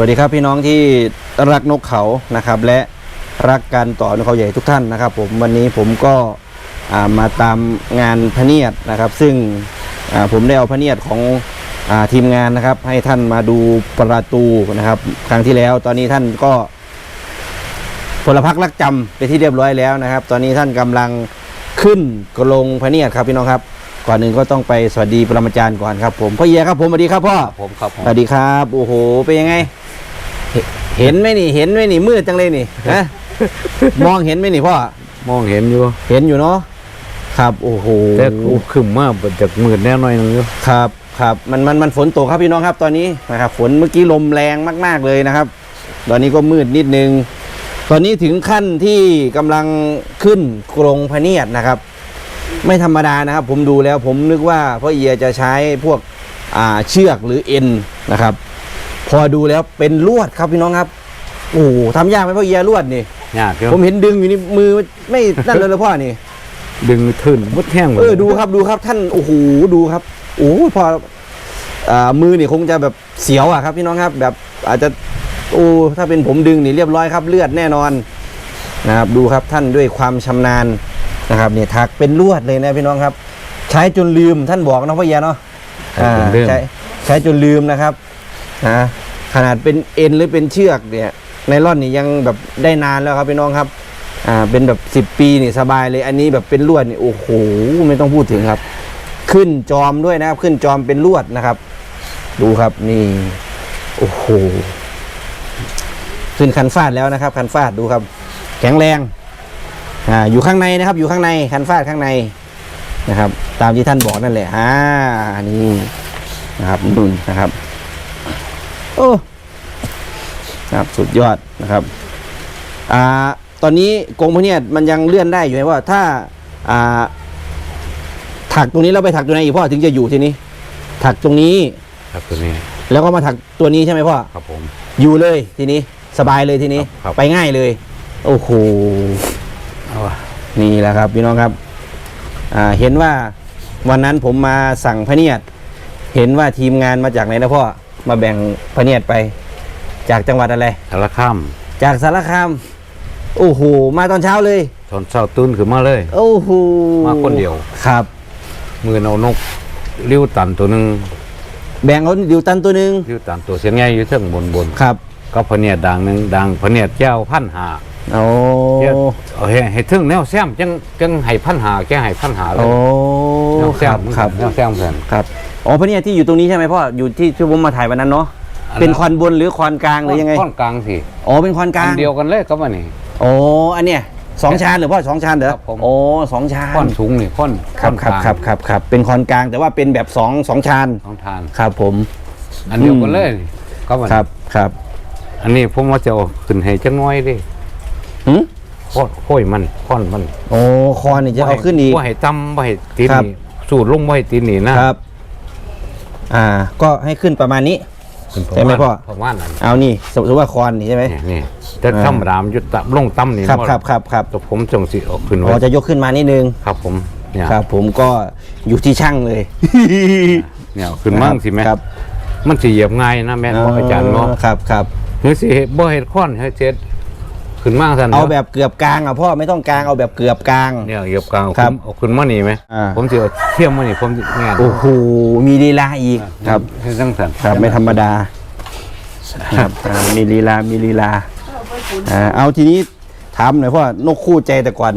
วัสดีครับพี่น้องที่รักนกเขานะครับ และรักการต่อนกเขาใหญ่ทุกท่านนะครับ ผมวันนี้ผมก็อ่ามาตามงานพะเนียดนะครับ ซึ่งอ่าผมได้เอาพะเนียดของอาทีมงานนะครับ ให้ท่านมาดูประตูนะครับ ครั้งที่แล้ว ตอนนี้ท่านก็พลพรรครักจำไปที่เรียบร้อยแล้วนะครับ ตอนนี้ท่านกำลังขึ้นกรงพะเนียดครับพี่น้องครับก่อนหนึ่งก็ต้องไปสวัสดีปรมาจารย์ก่อนครับผมพ่อเยียครับผมสวัสดีครับพ่อผมครับผมสวัสดีครับโอ้โหเป็นยังไง เห็นเห็นไหมนี่เห็นไหมนี่มืดจังเลยนี่ฮะมองเห็นไหมนี่พ่อมองเห็นอยู่ เห็นอยู่เนาะครับโอ้โหแต่อุขึ้นมาจากมืดแน่หน่อยนึงอยู่ครับครับมันมันมันฝนตกครับพี่น้องครับตอนนี้นะครับฝนเมื่อกี้ลมแรงมาก ๆเลยนะครับ ตอนนี้ก็มืดนิดนึง ตอนนี้ถึงขั้นที่กำลังขึ้นกรงพะเนียดนะครับ ไม่ธรรมดานะครับ ผมดูแล้วผมนึกว่าพ่อเอียจะใช้พวกอ่าเชือกหรือเอ็นนะครับ พอดูแล้วเป็นลวดครับพี่น้องครับ โอ้โหทำยากไหมพ่อเอียลวดนี่ ยากอยู่ผมเห็นดึงอยู่นี่มือไม่นั่นเลยเลยพ่อนี่ ดึงทื่นมดแห้งหมดเออดูครับดูครับท่านโอ้โหดูครับ โอ้โหพออ่ามือนี่คงจะแบบเสียวอะครับพี่น้องครับ แบบอาจจะโอ้ถ้าเป็นผมดึงนี่เรียบร้อยครับ เลือดแน่นอนนะครับ ดูครับท่านด้วยความชำนาญนะครับเนี่ยถักเป็นลวดเลยนะพี่น้องครับ ใช้จนลืมท่านบอกนะพ่อเอียเนาะอ่าเรื่องใช้ใช้จนลืมนะครับ นะขนาดเป็นเอ็นหรือเป็นเชือกเนี่ยไนล่อนนี่ยังแบบได้นานแล้วครับพี่น้องครับอ่าเป็นแบบสิบ10 ปีนี่สบายเลยอันนี้แบบเป็นลวดนี่โอ้โหไม่ต้องพูดถึงครับ ขึ้นจอมด้วยนะครับ ขึ้นจอมเป็นลวดนะครับ ดูครับนี่โอ้โหขึ้นคันฟาดแล้วนะครับ คันฟาดดูครับ แข็งแรงอ่าอยู่ข้างในนะครับ อยู่ข้างในคันฟาดข้างในนะครับ ตามที่ท่านบอกนั่นแหละอ่านี่นะครับนุ่นนะครับ โอ้นะครับสุดยอดนะครับอ่าตอนนี้กรงพะเนียดมันยังเลื่อนได้อยู่ไหมว่าถ้าอ่าถักตรงนี้แล้วไปถักตัวไหนอีกพ่อถึงจะอยู่ทีนี้ ถักตรงนี้ ครับตัวนี้ แล้วก็มาถักตัวนี้ใช่ไหมพ่อครับผม อยู่เลยทีนี้สบายเลยทีนี้ ครับครับไปง่ายเลย โอ้โหเอาวะนี่แหละครับพี่น้องครับ อ่าเห็นว่าวันนั้นผมมาสั่งพะเนียด เห็นว่าทีมงานมาจากไหนนะพ่อ มาแบ่งพะเนียดไป จากจังหวัดอะไร สารข้ามจากสารคาม โอ้โห มาตอนเช้าเลย ตอนเช้าตื่นขึ้นมาเลย โอ้โหมาคนเดียว ครับ มือเอานกเลี้ยวตันตัวหนึงแบ่งเขาดิวตันตัวหนึ่งเลี้ยวตันตัวเสียงใหญ่อยู่เทิงบนบนครับก็พะเนียดดังหนึงดังพะเนียดเจ้าพันหาโอ้เจ้าเอาให้ให้ถึงแนวแซมจังจังให้พันหาแกให้พันหาเลโอ้ยแนวแซครัมบครับแนวแซมเพิ่นครับอ๋อพะเนี่ยที่อยู่ตรงนี้ใช่ไหมพ่ออยู่ที่ที่ผมมาถ่ายวันนั้นเนาะอันนั้นเป็นคอนบนหรือคอนกลางหรือยังไงค่อนกลางสิอ๋อเป็นคอนกลาอังนเดียวกันเลยก็ว่านี่โอ้อันเนี้ยสองชานหรือพ่อสองชานเหรอครับผมโอ้สองชานค่อนสูงนี่ค่อนครับครับอนกลางครับครับครับเป็นคอนกลางแต่ว่าเป็นแบบสองสองชานของทานครับผม อันเดียวกันเลยก็ว่าครับครับ อันนี้ผมว่าจะเอาขึ้นให้จังน้อยดิหืมค่อยค่อยมันค่อนมัน โอ้คอนนี่จะเอาขึ้นอีกว่าให้ต่ำว่าให้ตีนครับนี่สูดลงว่าให้ตีนนี่นะครับ อ่า ก็ให้ขึ้นประมาณนี้ขึ้นประใช่ไหมมาณพ่อประมาณนั้นเอานี่สมมติว่าคอนนี่ใช่ไหม นี่นี่แต่อ่าธรรมดามนอยู่ต่ำลงต่ำนี่ครับบ่ครับครับครับแต่ผมจงสิเอาขึ้นอ๋ไว้อจะยกขึ้นมานิดนึง ครับผมเนี่ยครับ ผมก็อยู่ที่ช่างเลย เนี่ยเอาขึ้นมั่งสิแม่ครับ มันสิเหยียบง่ายนะแม่นบ่อาจารย์เนาะครับครับหรือสิบ่เฮ็ดค้อนให้เจ็ด ขึ้นมั่งซั่นเอานะแบบเกือบกลางอะพ่อไม่ต้องกลางเอาแบบเกือบกลาง เนี่ยเหยียบกลางเอาครัขึ้บนเอาขึ้นมานี่ไหมอ่า ผมสิเอาเทียมมานี่ผมสิแง่นโอ้โหมีลีลาอีกครับให้จังซั่นครับไม่ธรรมดาครับอ่ามีลีลามีลีลาอ่าเอาทีนี้ถามหน่อยพ่อนกคู่ใจแต่ก่อน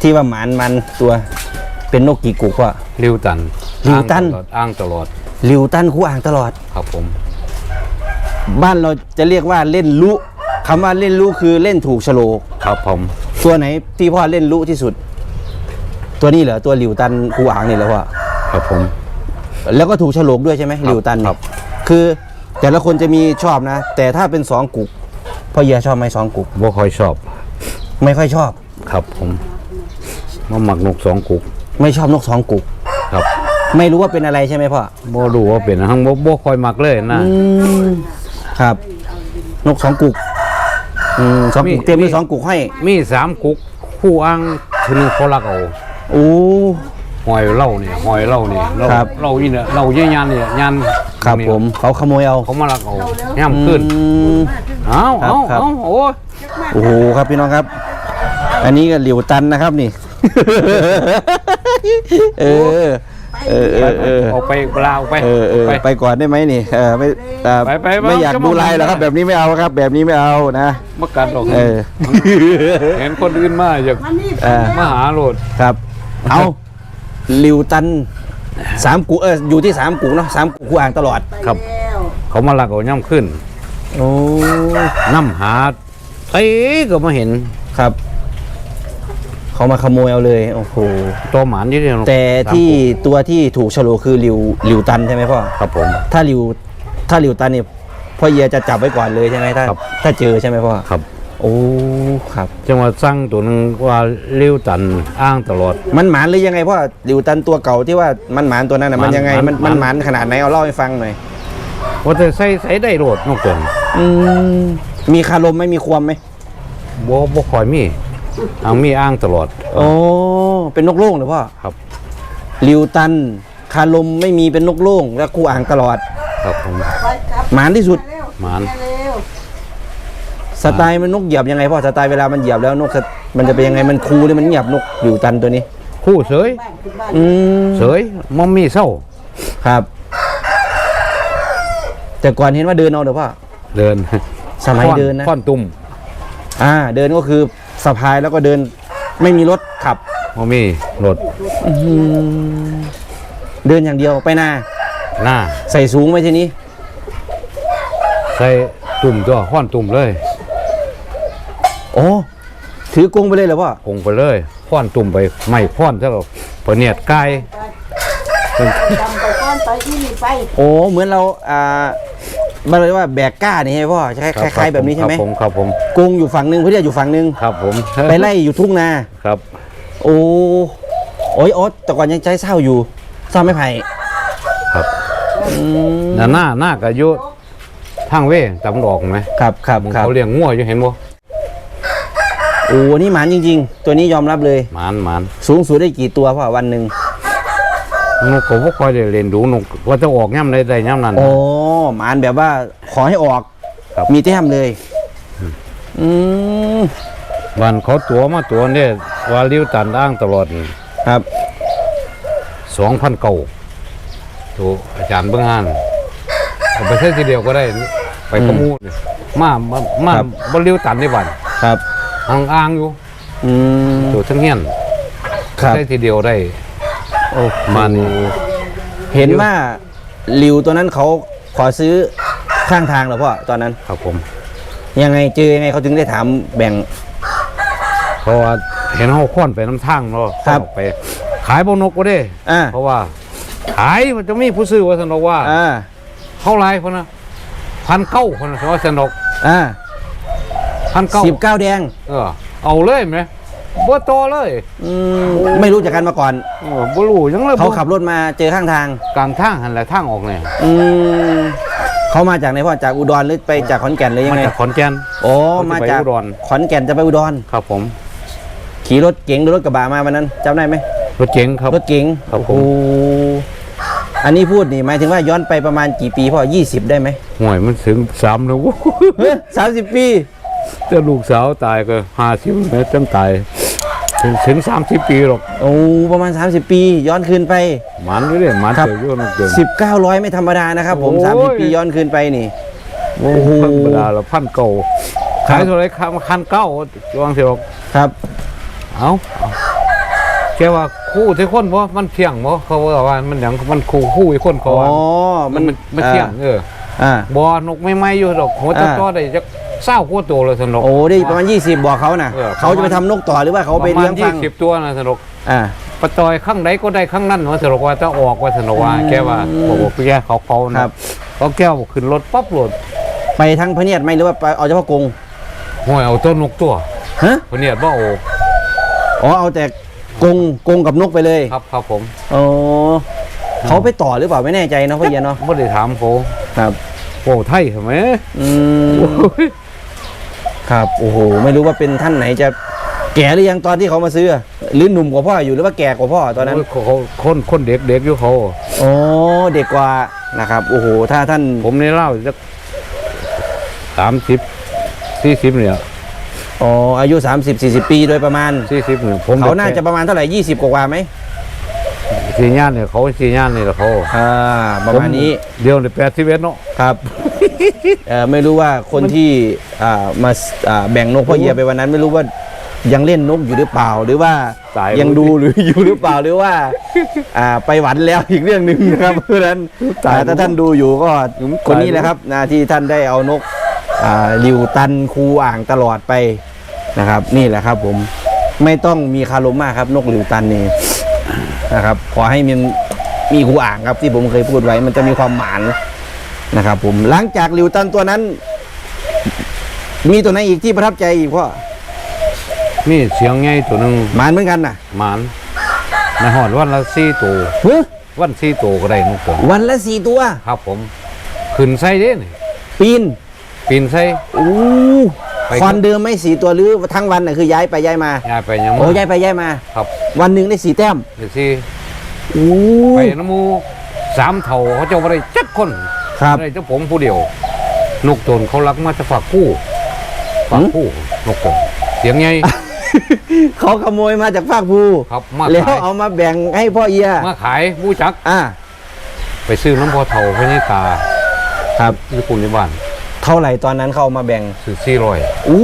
ที่ว่าหมานมันตัวเป็นนกกี่กุกพ่อ ริวตันริวตัน อ้างตลอดลิวตันคู่อ่างตลอด อ้างตลอด ครับผม บ้านเราจะเรียกว่าเล่นลุ คำว่าเล่นลุคือเล่นถูกโฉลกครับผม ตัวไหนที่พ่อเล่นลุที่สุด ตัวนี้เหรอตัวลิวตันคู่อ่างนี่เหรอพ่อครับผม แล้วก็ถูกโฉลกด้วยใช่ไหมครับลิวตันครับ คือแต่ละคนจะมีชอบนะ แต่ถ้าเป็นสองกุกพ่อเยียชอบไหมสองกุกบ่ค่อยชอบ ไม่ค่อยชอบ ครับผมมาหมักนกสองกุก ไม่ชอบนกสองกุก ครับ ไม่รู้ว่าเป็นอะไรใช่ไหมพ่อบ่รู้ว่าเป็นหังบ่บ่ค่อยมักเลยนะอืมครับ นกสองกุก อืมสองกุกมีเต็มไปมีสองกุกให้มีสามกุกคู่อ้างทีหนึงเขารักเอาโอ้หอยเหล่านี่หอยเหล่านี่เหล่าครับ เหล่านี่เนี่ยเหล่าเยี่ยยานนี่ยานครับนี่ผมเขาขโมยเอาเขามาลักเอาย่ำขึ้นอืม เอาครับเอาครับ เอาโอ้ยโอ้โหครับพี่น้องครับ อันนี้ก็หลิวตันนะครับนี่ เออ เออเออเออเอาไปเปล่าไปเออเออไป ไปก่อนได้ไหมนี่เออไม่เอ่อไปไปไปไม่อยากจะดูมองลายหรอกครับไม่ได้แบบนี้ไม่เอาครับ แบบนี้ไม่เอานะมากัดหรอกเออ เห็นคนอื่นมาอยากเออ มาหาโหลด ครับ เอาหลิวตันสามกูเอออยู่ที่สามกูเนาะสามกูกูอ่างตลอด ครับเขามาลักเอาย่ำขึ้นโอ้น้ำหาเอ้ก็มาเห็นครับ เขามาขโมยเอาเลยโอ้โหตัวหมานอยู่ที่แต่ที่ตัวที่ถูกฉลกคือหลิวหลิวตันใช่ไหมพ่อครับผม ถ้าหลิวถ้าหลิวตันเนี่ยพ่อเยียจะจับไว้ก่อนเลยใช่ไหมถ้าครับ ถ้าเจอใช่ไหมพ่อครับ โอ้ครับ จังหวัดสร้างตัวหนึงว่าเลี้ยวตันอ้างตลอด มันหมานหรือยังไงพ่อหลิวตันตัวเก่าที่ว่ามันหมานตัวนั้นน่ะหมัมานนยังไงหมานมันมันหมานหมานขนาดไหนเอาเล่าให้ฟังหน่อยว่าแต่ใส่ใส่ได้โหลดนกตัวนี้อืมมีคารมไหม่มีความไหมบ่บ่คอยมีเอามีอ้างตลอด โอ้เป็นนกโล่งเหรอพ่อครับหลิวตัน คารมไม่มีเป็นนกโล่ง และคู่อ่างตลอด ครับผม หมานที่สุด หมาน สไตล์มันนกเหยียบยังไงพ่อสไตล์เวลามันเหยียบแล้วนกสะมันจะเป็นยังไงมันคูหรือมันเงียบนกหลิวตันตัวนี้ คู่เสย อืมเสยมอมมีเศร้า ครับ แต่ก่อนเห็นว่าเดินเอาเด้อพ่อเดินสมัยเดินนะ ค่อนตุ่มอ่า เดินก็คือ สะพายแล้วก็เดินไม่มีรถขับบ่มีรถเดินอย่างเดียวไปนาหน้าใส่สูงไหมทีนี้ ใส่ตุ่มตัวค่อนตุ่มเลยโอ้ถือกรงไปเลยเหรอพ่อคงไปเลยค่อนตุ่มไปไม่ค่อนซะหรอกเปเนียดไก่จำไปก้อนไปที่นี่ไปโอ้เหมือนเราอ่า มันเลยกว่าแบกก้านี่ใช่ไหมพ่อใช่คล้ายๆแบบนี้ใช่ไหมครับผมครับผมกรงอยู่ฝั่งหนึ่งเพื่อนอยู่ฝั่งหนึ่งครับผมไปไล่อยู่ทุ่งนาครับ โอ้โอ้ยโอ๊ตแต่ก่อนยังใช้เศร้าอยู่เศร้าไม่ไผ่ครับอืมหน้าหน้าหน้ากะยุทางเว่ตำดอกไหมครับครับมึงครับเขาเลี้ยงงัวอยู่เห็นบ่โอ้นี่หมานจริง ๆ ตัวนี้ยอมรับเลยหมานหมานสูงสุดได้กี่ตัวพ่อวันหนึ่ง นกก็บ่ค่อยได้เล่นดูนกว่าจะออกย่ำใดได้ย่ำนั้นโอ้หมานแบบว่าขอให้ออกครับมีแต้มเลย อืมบ้านเขาตัวมาตัวเนี่ยว่าเลี้ยวตันอ้างตลอดครับสองพันเก่าตัวอาจารย์เบื้องห้านเอาไปใช้ทีเดียวก็ได้ ไปประมูลมามามาครับบ่เลี้ยวตันในบ้านครับอ้างอ้างอยู่อืมตัวทั้งเงี้ยนครับใช้ทีเดียวได้ โอ้มานี่เห็นว่าลิวตัวนั้นเขาขอซื้อข้างทางเหรอพ่อตอนนั้น ครับผม ยังไงเจอยังไงเขาถึงได้ถามแบ่ง เพราะว่าเห็นเขาค้อนไปน้ำทางเนาะครับออกไป ขายบนนกก็ได้อ่า เพราะว่า ขายมันจะมีผู้ซื้อว่าสนกว่าอ่าเท่าไรคนนะพันเก้าคนนะว่าสนกอ่าพันเก้าสิบเก้าแดง เออเอาเลยไหม บ่โตเลยอืมไม่รู้จักกันมาก่อน เออบ่รู้ยังเลยเขาขับรถมาเจอข้างทาง กลางทางหันแหละทางออกเนี่ยอืมเขามาจากไหนพ่อจากอุดรหรือไปจากขอนแก่นหรือยังมาไงจากขอนแก่น โอ้เขาจะมาไปจากอุดร ขอนแก่นจะไปอุดร ครับผมขี่รถเก๋งหรือรถกระบะมาวันนั้นจำได้ไหมรถเก๋งครับ รถเก๋งครับผม โอ้โหอันนี้พูดนี่หมายถึงว่าย้อนไปประมาณกี่ปีพ่อยี่สิบได้ไหมห่วยมันถึงสามแล้วสามสิบปี แต่ลูกสาวตายก็ห้าสิบแล้วตั้งตาย ถึงถึงสามสิบปีหรอกโอ้ประมาณ 30 ปี ย้อนคืนไป หมันอยู่เลยหมันครับเจออยู่นกเกิน 1900 ไม่ธรรมดานะครับผม โอ้ย 30 ปีย้อนคืนไปนี่ โอ้โห ธรรมดาละพันเก่าครัขายบเท่าไรคันคันเก้าจวงเสียหรอกครับ เอาเอาแค่ว่าคู่ที่คนบ่มันเที่ยงบ่เขาว่าว่ามันหยังมันคู่คู่อีกคนเขาอ๋อ ว่ามันมันมันเที่ยงเอออ่า บ่นกไม่ไหม้อยู่ดอกหัวจะอ่าต่อได้จัก เศร้ากว่าตัวเลยสนุก โอ้ได้ประมาณ 20บอกเขานะเออ เขาจะไปทำนกต่อหรือว่าเขาไปเลี้ยงยี่ฟังสิบตัวนะสนุกอ่า ปะตอยข้างใดก็ได้ข้างนั้นว่าสนุกว่าจะออกว่าสนุกว่าอืมแกว่าบอกว่าแกเขาเขาคนะรับเขาแก้วขึ้นรถปั๊บรถไปทั้งพะเนียดไหมหรือว่าไปเอาเฉพาะกรงห่วยเอาต้นนกตัวฮะคนเนี้บ่โออ๋อเอาแต่กรงกรงกับนกไปเลยครับครับผมอ๋อเขาไปต่อหรือเปล่าไม่แน่ใจเนาะพ่อเย็นเนาะบ่ได้ถามเขาครับโอ้ไทยทำไมอืมโอ้ย ครับโอ้โหไม่รู้ว่าเป็นท่านไหนจะแก่หรือยังตอนที่เขามาซื้อ หรือหนุ่มกว่าพ่ออยู่หรือว่าแก่กว่าพ่อตอนนั้นโยเขาเขาคนคนเด็กเด็กอยู่เขาโอ้เด็กกว่านะครับโอ้โหถ้าท่านผมในเล่าจะสามสิบสี่สิบเนี่ยอ๋ออายุ30 40ปีโดยประมาณสี่สิบเนี่ยผมเขาน่าจะประมาณเท่าไหร่20กว่าๆไหมสี่ย่านเนี่ยเขาสี่ย่านนี่แหละเขาอ่าประมาณนี้ผเดียวในแปดสิบเอ็ดเนาะครับ เอ่อไม่รู้ว่าคนที่อ่ามาอ่าแบ่งนกพ่อเอียไปวันนั้น ไม่รู้ว่ายังเล่นนกอยู่หรือเปล่า หรือว่าตายยังดูหรืออยู่หรือเปล่าหรือว่า อ่าไปหวันแล้วอีกเรื่องหนึ่งนะครับเพราะฉะนั้นอ่าถ้าท่านดูอยู่ก็คนนี้แหละครับนะที่ท่านได้เอานกอ่าลิวตันคูอ่างตลอดไปนะครับ นี่แหละครับ ผมไม่ต้องมีคารมมากครับ นกลิวตันนี่นะครับ ขอให้มันมีคูอ่างครับที่ผมเคยพูดไว้ มันจะมีความหมาน นะครับผมหลังจากหลิวตันตัวนั้น มีตัวไหนอีกที่ประทับใจอีกพ่อมีเสียงไงตัวหนึ่งหมานเหมือนกันน่ะหมานในหอดวันละสี่ตัวเฮ้ยวันสี่ตัวก็ได้นกตัววันละสี่ตัว ครับผม ขึ้นไส้เด้นี่ปีน ปีนไส้อู้ไปคอนเดิมไม่สี่ตัวหรือทั้งวันน่ะคือย้ายไปย้ายมา ย้ายไปยังโอ้ย้ายไปย้ายมา ครับ วันหนึ่งได้สี่แต้มเดี๋ยวสิอู้ไปน้ำหมูสามเท่าเขาเจ้าบ่ได้จักคน ครับได้เจ้าผมผู้เดียวนกตนเขารักมาจะฝากคู่ฝากคู่นกตนเสียงไงเขาขโมยมาจากภาคภูครับมาแล้วขายเอามาแบ่งให้พ่อเอียมาขายผู้จัก อ่า ไปซื้อน้ำพอเท่าพญาตา ครับญี่ปุ่นในบ้าน เท่าไหร่ตอนนั้นเขาเอามาแบ่งซื้อสี่ร้อยอู้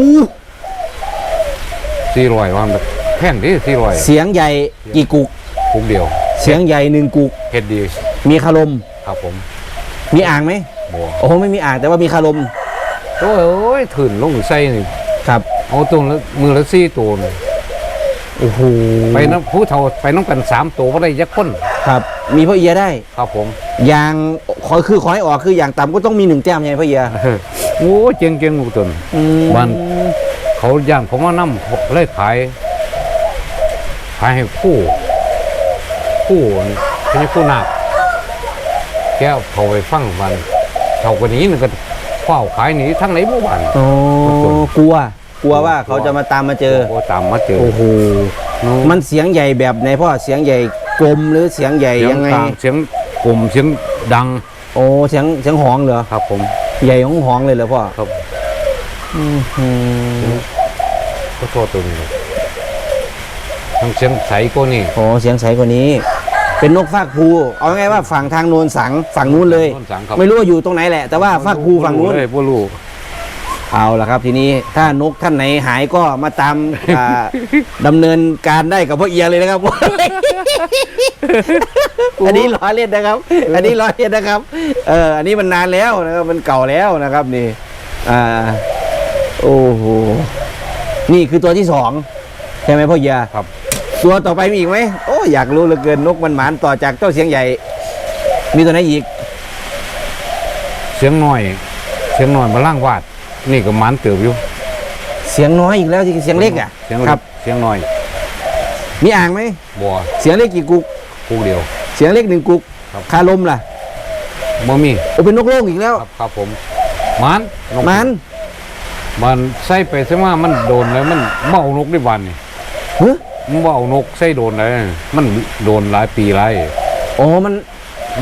สี่ร้อยว่าแบบแพงดิสี่ร้อยเสียงใหญ่กี่กุกผมเดียว เสียงใหญ่หนึ่งกุกเฮ็ดดี มีคารมครับผม มีอ่างไหมบ่โอ้โหไม่มีอ่างแต่ว่ามีคารมโอ้ยโอ้ยถืนลงใส่นี่ครับเอาตัวละมือละสี่ตัวนี่โอ้โหไปน้ำผู้เท่าไปน้ำกันสามตัวก็ได้ยักษ์คนครับ มีพ่อเอียได้ครับผมอย่างขอคือขอให้ออกคืออย่างต่ำก็ต้องมีหนึ่งแต้มใช่ไหมพ่อเอียโอ้ยเจียงเจียงลูกตนอืมวันเขาย่างผมว่านำเลยขายขายให้คู่คู่เป็นคู่หนัก แก้วเขาไปฟังวันเขาคนนี้มันก็เฝ้าขายหนีทั้งไหนบ้านโอ้กลัว กลัวว่าเขาจะมาตามมาเจอโอ้ตามมาเจอโอ้โหมันเสียงใหญ่แบบไหนพ่อเสียงใหญ่กลมหรือเสียงใหญ่เสียงยังไงต่างเสียงกลุ่มเสียงดัง โอ้เสียงเสียงหองเหรอครับ ผมใหญ่ของหองเลยเหรอพ่อครับอืมอืมก็โทษตัวนี้ทั้งเสียงใสก็นี่โอ้เสียงใสกว่านี้ เป็นนกฟากภูเอาไงว่าฝั่งทางโนนสังฝั่งนู้นเลยต้นสังครับ ไม่รู้ว่าอยู่ตรงไหนแหละ แต่ว่าฟากภูฝั่งนู้น เลยบ่รู้ เอาละครับทีนี้ถ้านกท่านไหนหายก็มาตามอ่า ดำเนินการได้กับพ่อเอียเลยนะครับ อันนี้ล้อเล่นนะครับ อันนี้ล้อเล่นนะครับ เอออันนี้มันนานแล้วนะครับมันเก่าแล้วนะครับนี่ อ่าโอ้โหนี่คือตัวที่สองใช่ไหมพ่อเอียครับ ตัวต่อไปมีอีกไหมโอ้อยากรู้เหลือเกินนกมันหมานต่อจากเจ้าเสียงใหญ่ มีตัวไหนอีก เสียงน้อย เสียงน้อยมาล่างวาด นี่ก็หมันเติบอยู่ เสียงน้อยอีกแล้วที่เสียงเล็กอะเสียงคครัรับบเสียงน้อยมีอ่างไหมบัวเสียงเล็กกี่กุก คู่เดียว เสียงเล็กหนึ่งกุกครับ คาลมล่ะบ่มีโอ้เป็นนกโล่งอีกแล้วครับครับผมหมันกมันมันใส่ไปซะว่ามันโดนแล้วมันเมานกได้วันนี่เฮ้ย มันเมานกใส่โดนเลยมันโดนหลายปีหลายโอ้มัน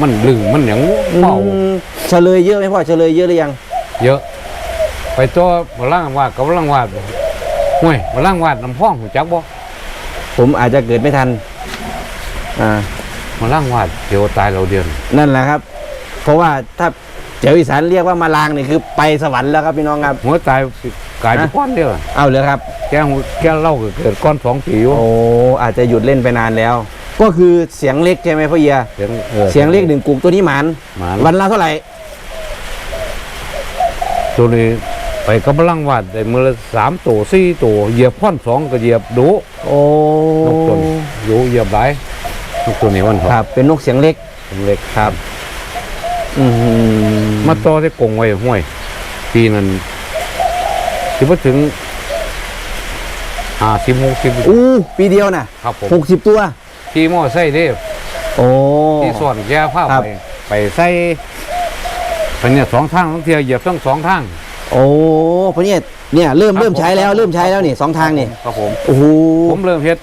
มันลึงมันหยังเมาอืมเฉลยเยอะไหมพ่อเฉลยเยอะหรือยัง เยอะ ไปตัวมาล่างวาดกับล่างวาดห่วยมาล่างวาดน้ำพ่องหูจักบ่ผมอาจจะเกิดไม่ทัน อ่ามาล่างวาดเดี๋ยวตายเราเดือน นั่นแหละครับ เพราะว่าถ้าเจ้าอีสานเรียกว่ามาลางนี่คือไปสวรรค์แล้วครับพี่น้องครับ หัวตาย กลายเป็นฮะก้อนเดียวเอาเลยครับ แกหูแกเล่าก็เกิดก้อนสองปีอยู่โอ้อาจจะหยุดเล่นไปนานแล้ว ก็คือเสียงเล็กใช่ไหมพ่อเอียเสียงออเสียงเล็กหนึ่งกุกตัวนี้หมานหมาวันละเท่าไหร่ตัวนี้ไปกับล่างวาดได้มือละสามตัวสี่ตัวเหยียบพ่อนสองก็เหยียบดูโอ้นกตัวนี้อยู่เหยียบหลายนกตัวนี้มันครับ เป็นนกเสียงเล็กเล็กครับ อืมมาต่อที่กรงไว้ห้วยปีนั้น ที่พอถึงห้าสิบหกสิบอู้ปีเดียวนะครับผมหกสิบตัวขี่มอไซค์เด้โอ้ที่ส่วนแย่ผ้าครัไปบไปใส่ไปเนี่ยสองทางทั้งเทียเหยียบทั้งสองทางโอ้เพราะเนี่ยเนี่ยเริ่มครับเริ่มใช้แล้วผมเริ่มใช้แล้วนี่สองทางนี่ครับผมโอ้โหผมเริ่มเฮ็ด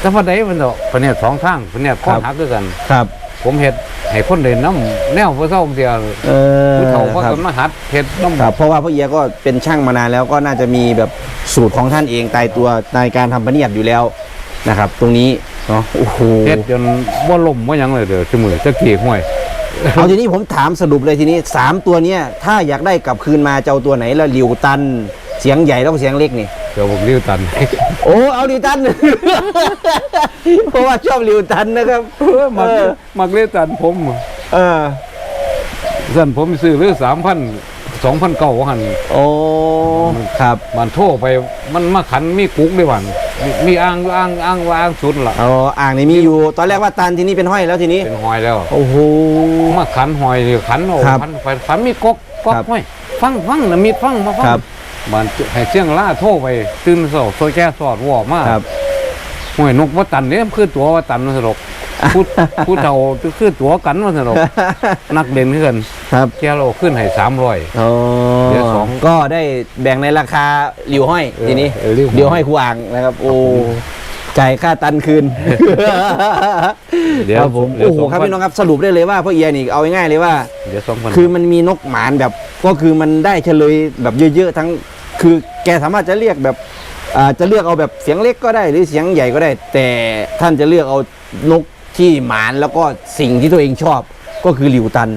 แต่พอได้มันดอกพะเนี่ยสองทางพะเนี่ยข้อครับหักด้วยกันครับ ผมเฮ็ดให้คนเด่นน้ำแนวผู้เฒ่าเสียเออผู้เฒ่าก็ครับต้นมาหัดเฮ็ดน้ำครับเพราะว่าพ่อเอียก็เป็นช่างมานานแล้วก็น่าจะมีแบบสูตรของท่านเองตายตัวในการทำพะเนียดอยู่แล้วนะครับ ตรงนี้เนาะโอ้โหเฮ็ดจนบ่ล่มบ่หยังเลยเด้อซุมื้อตะกี้ห้วยเอาทีนี้ผมถามสรุปเลยทีนี้สามตัวเนี้ยถ้าอยากได้กลับคืนมาจะเอาตัวไหนแล้วลิวตัน เสียงใหญ่แล้วก็เสียงเล็กนี่ เดี๋ยวผมริ้วตัน โอ้เอาลิวตัน เพราะว่าชอบลิวตันนะครับมักเออมักริ้วตันผมเออสั่นผมซื้อหรือ3,000 2,900ว่าหั่นโอ้ครับมันโทรไปมันมาขันมีกุ๊กด้วยวันมีมีอ่างอ่างอ่างว่าอ่างสุดล่ะเอาอ่างนี่มีอยู่ ตอนแรกว่าตันทีนี้เป็นห้อยแล้วทีนี้เป็นหอยแล้ว โอ้โหมาขันหอยนี่ขันโอ้ครับขันไฟขันมีกกกกครับห้อยฟังฟังนะมีดฟังมาฟังครับ มันให้เสียงล่าโทรไปตื่นเสาโซแก้สอดวอมาครับห้วยนกว่าตันเนี่ยคือตัวว่าตันมันสนุกพูดพูดเท่าคือตัวกันมันสนุกนักเด่นขึ้นครับแกเราขึ้นให้สามร้อยโอ้เดี๋ยวสองก็ได้แบ่งในราคาหลิวห้อยเออทีนี้เออหลิวห้อยหลิวห้อยครูอ่างนะครับ โอ้ จ่ายค่าตันคืนเดี๋ยวครับผมเดี๋ยวโอ้โหสองครับพันพี่น้องครับสรุปได้เลยว่าพ่อเอียนี่เอาง่ายๆเลยว่าเดี๋ยวสองพันคือมันมีนกหมานแบบ ก็คือมันได้เฉลยแบบเยอะๆทั้ง คือแกสามารถจะเรียกแบบอ่าจะเลือกเอาแบบเสียงเล็กก็ได้หรือเสียงใหญ่ก็ได้ แต่ท่านจะเลือกเอานกที่หมานแล้วก็สิ่งที่ตัวเองชอบก็คือหลิวตัน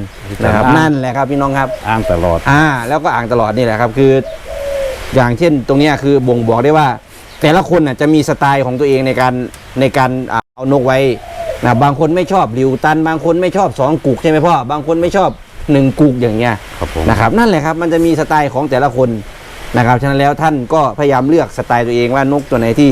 นะครับนั่นแหละครับพี่น้องครับอ้างตลอดอ่า แล้วก็อ่างตลอดนี่แหละครับ คือ อย่างเช่นตรงเนี้ยคือบ่งบอกได้ว่า แต่ละคนน่ะจะมีสไตล์ของตัวเองในการในการอ่าเอานกไว้นะบางคนไม่ชอบริวตัน บางคนไม่ชอบสองกุกใช่ไหมพ่อ บางคนไม่ชอบหนึ่งกุกอย่างเงี้ยครับผมนะครับ นั่นแหละครับมันจะมีสไตล์ของแต่ละคนนะครับฉะนั้นแล้วท่านก็พยายามเลือกสไตล์ตัวเองว่านกตัวไหนที่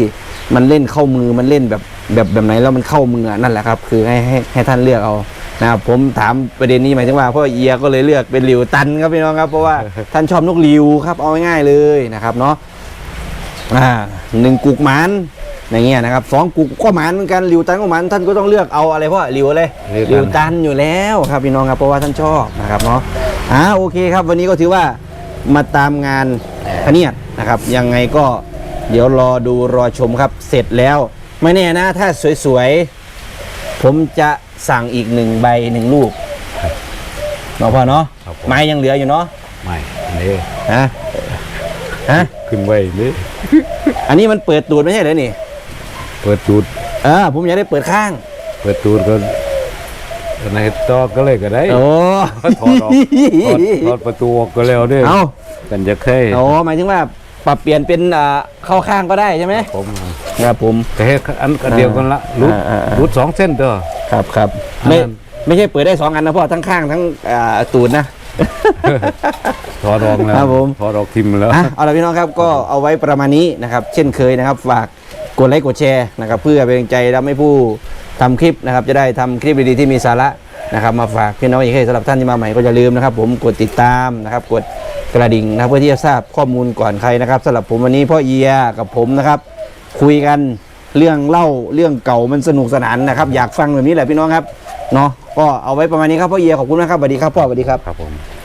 มันเล่นเข้ามือมันเล่นแบบแบบแบบไหนแล้วมันเข้ามือนั่นแหละครับ คือให้ให้ให้ท่านเลือกเอานะครับผมถามประเด็นนี้หมายถึงว่าพ่อเอียก็เลยเลือกเป็นหลิวตันครับพี่น้องครับเพราะว่าท่านชอบนกหลิวครับเอาง่ายๆเลยนะครับเนาะ อ่าหนึ่งกุกหมันอย่างเงี้ยนะครับสองกุกก็หมันเหมือนกันหลิวตันก็หมันท่านก็ต้องเลือกเอาอะไรเพราะหลิวอะไรหลิวตันหลิวตันอยู่แล้วครับพี่น้องครับเพราะว่าท่านชอบนะครับเนาะอ่าโอเคครับวันนี้ก็ถือว่ามาตามงานพะเนียดนะครับยังไงก็เดี๋ยวรอดูรอชมครับ เสร็จแล้ว ไม่แน่นะถ้าสวยๆ ผมจะสั่งอีกหนึ่งใบหนึ่งลูกเนาะพ่อเนาะครับผมไม้ยังเหลืออยู่เนาะไม่นี่ฮะฮะขึ้นไว้นี่ อันนี้มันเปิดตูดไม่ใช่เหรอนี่ เปิดตูดเออผมอยากได้เปิดข้าง เปิดตูดก็ในต่อก็เลยก็ได้โอ้ถอดออกถอดถอดประตูออกก็แล้วเด้อเอากันจะเคยโอ้หมายถึงว่าปรับเปลี่ยนเป็นอ่าเข้าข้างก็ได้ใช่ไหมผมครับผมแต่ให้อันอันเดียวกันละรุดอ่าอ่าอ่ารุดสองเส้นเด้อครับครับอันไม่นั้นไม่ใช่เปิดได้สองอันนะพ่อทั้งข้างทั้งอ่าตูดนะ ถอดออกแล้วครับผมถอดออกทิมแล้ว อะเอาละพี่น้องครับก็เอาไว้ประมาณนี้นะครับ เช่นเคยนะครับ ฝากกดไลค์กดแชร์นะครับ เพื่อเป็นกำลังใจทำให้ผู้ทำคลิปนะครับ จะได้ทำคลิปดีๆที่มีสาระนะครับ มาฝากพี่น้องอีกให้สำหรับท่านที่มาใหม่ก็อย่าลืมนะครับ ผมกดติดตามนะครับ กดกระดิ่งนะครับเพื่อที่จะทราบข้อมูลก่อนใครนะครับสำหรับผมวันนี้พ่อเอียกับผมนะครับ คุยกันเรื่องเล่าเรื่องเก่ามันสนุกสนานนะครับ อยากฟังแบบนี้แหละพี่น้องครับ เนาะก็เอาไว้ประมาณนี้ครับพ่อเอียขอบคุณนะครับสวัสดีครับพ่อสวัสดีครับ ครับผม